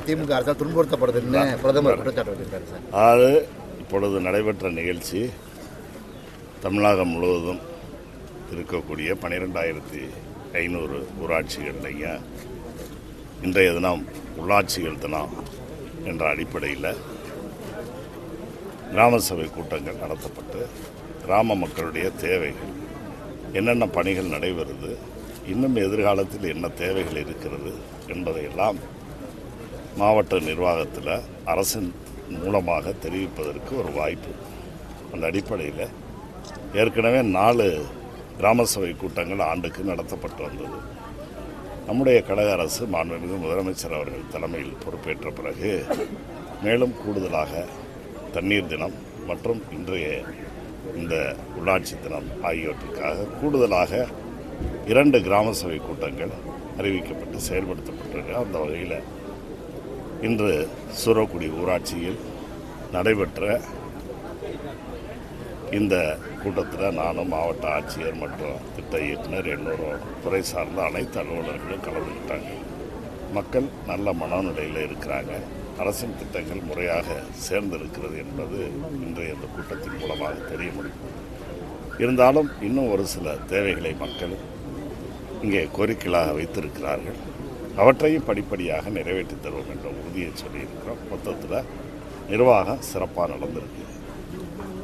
திமுக அரசால் துன்புறுத்தப்படுதுன்னு பிரதமர் குற்றச்சாட்டு வச்சிருக்காரு சார். அதாவது இப்பொழுது நடைபெற்ற நிகழ்ச்சி தமிழகம் முழுவதும் இருக்கக்கூடிய பன்னிரெண்டாயிரத்தி ஐநூறு ஊராட்சிகள்லையும் இன்றைய தினம் உள்ளாட்சிகள் தினம் என்ற அடிப்படையில் கிராம சபை கூட்டங்கள் நடத்தப்பட்டு கிராம மக்களுடைய தேவைகள் என்னென்ன பணிகள் நடைபெறுது இன்னும் எதிர்காலத்தில் என்ன தேவைகள் இருக்கிறது என்பதையெல்லாம் மாவட்ட நிர்வாகத்தில் அரசின் மூலமாக தெரிவிப்பதற்கு ஒரு வாய்ப்பு அந்த அடிப்படையில். ஏற்கனவே நாலு கிராம சபை கூட்டங்கள் ஆண்டுக்கு நடத்தப்பட்டு வந்தது. நம்முடைய கழக அரசு மாண்புமிகு முதலமைச்சர் அவர்கள் தலைமையில் பொறுப்பேற்ற பிறகு மேலும் கூடுதலாக தண்ணீர் தினம் மற்றும் இன்றைய இந்த உள்ளாட்சி தினம் ஆகியவற்றுக்காக கூடுதலாக இரண்டு கிராம சபை கூட்டங்கள் அறிவிக்கப்பட்டு செயல்படுத்தப்பட்டிருக்கு. அந்த வகையில் இன்று சூரக்குடி ஊராட்சியில் நடைபெற்ற இந்த கூட்டத்தில் நானும் மாவட்ட ஆட்சியர் மற்றும் திட்ட இயக்குனர் எல்லோரும் துறை சார்ந்த அனைத்து அலுவலர்களும் கலந்துக்கிட்டாங்க. மக்கள் நல்ல மனநிலையில் இருக்கிறாங்க. அரசின் திட்டங்கள் முறையாக சேர்ந்திருக்கிறது என்பது இன்றைய இந்த கூட்டத்தின் மூலமாக தெரிய முடியும். இருந்தாலும் இன்னும் ஒரு சில தேவைகளை மக்கள் இங்கே கோரிக்கைகளாக வைத்திருக்கிறார்கள். அவற்றையும் படிப்படியாக நிறைவேற்றி தருவோம் என்ற உறுதியை சொல்லியிருக்கிறோம். மொத்தத்தில் நிர்வாகம் சிறப்பாக நடந்திருக்கு.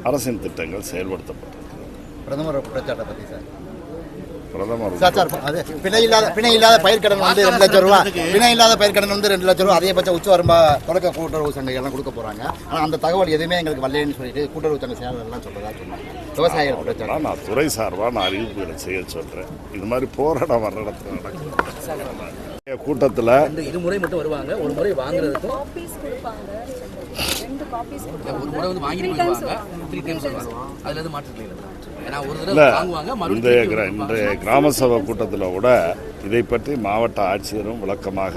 அரசின் திட்டங்கள் செயல்படுத்தப்பட்டிருக்கிறது. பிரதமர் குற்றச்சாட்டை பற்றி சார். பிரதமர் சார் சார் அது பிணை இல்லாத பிணை இல்லாத பயிர்க்கடன் வந்து ரெண்டு லட்சம் ரூபா பிணை இல்லாத பயிர்க்கடன் வந்து ரெண்டு லட்சம் ரூபா அதிகபட்ச உச்ச வரம்பா தொடக்க கூட்டுறவு சங்கைகள்லாம் கொடுக்க போறாங்க. ஆனால் அந்த தகவல் எதுவுமே எங்களுக்கு வரலன்னு சொல்லிட்டு கூட்டுறவு சங்க செயலாளர்லாம் சொல்றதா சொன்னாங்க. விவசாயிகள் நான் துறை சார்பாக நான் அறிவிப்புகளை செய்ய சொல்கிறேன் இது மாதிரி போராட்டம் வர்ற இடத்துல நடக்குது கூட்டத்தில் இந்த இருமுறை மட்டும் வருவாங்க. ஒரு முறை வாங்குறதுக்கும் காப்பீஸ் கொடுப்பாங்க. ரெண்டு காப்பீஸ் ஒரு முறை வந்து வாங்கிட்டு போயிடுவாங்க த்ரீ டைம்ஸ் வருவாங்க. அதுல இருந்து இல்லை ஏன்னா ஒரு தடவை வாங்குவாங்க மறுபடியும் இன்றைய கிராம சபை கூட்டத்தில் கூட இதை பற்றி மாவட்ட ஆட்சியரும் விளக்கமாக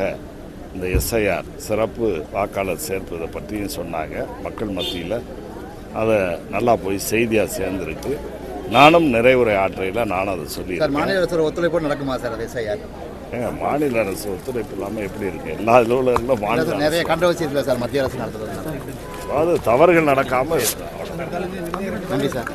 இந்த எஸ்ஐஆர் சிறப்பு வாக்காளர் சேர்ப்பதை பற்றியும் சொன்னாங்க. மக்கள் மத்தியில் அதை நல்லா போய் செய்தியாக சேர்ந்துருக்கு. நானும் நிறைவுரை ஆற்றையில் நானும் அதை சார் சொல்லியிருக்கேன். மாநில அரசு ஒத்துழைப்பு நடக்குமா சார் எஸ்ஐஆர்? ஏங்க, மாநில அரசு ஒத்துழைப்பு இல்லாமல் எப்படி இருக்கு? எல்லா அலுவலர்களும் மாநில நிறைய கண்ட்ரவர்சி இருக்குல்ல சார் மத்திய அரசு நடத்துறது அதாவது தவறுகள் நடக்காமல் நன்றி சார்.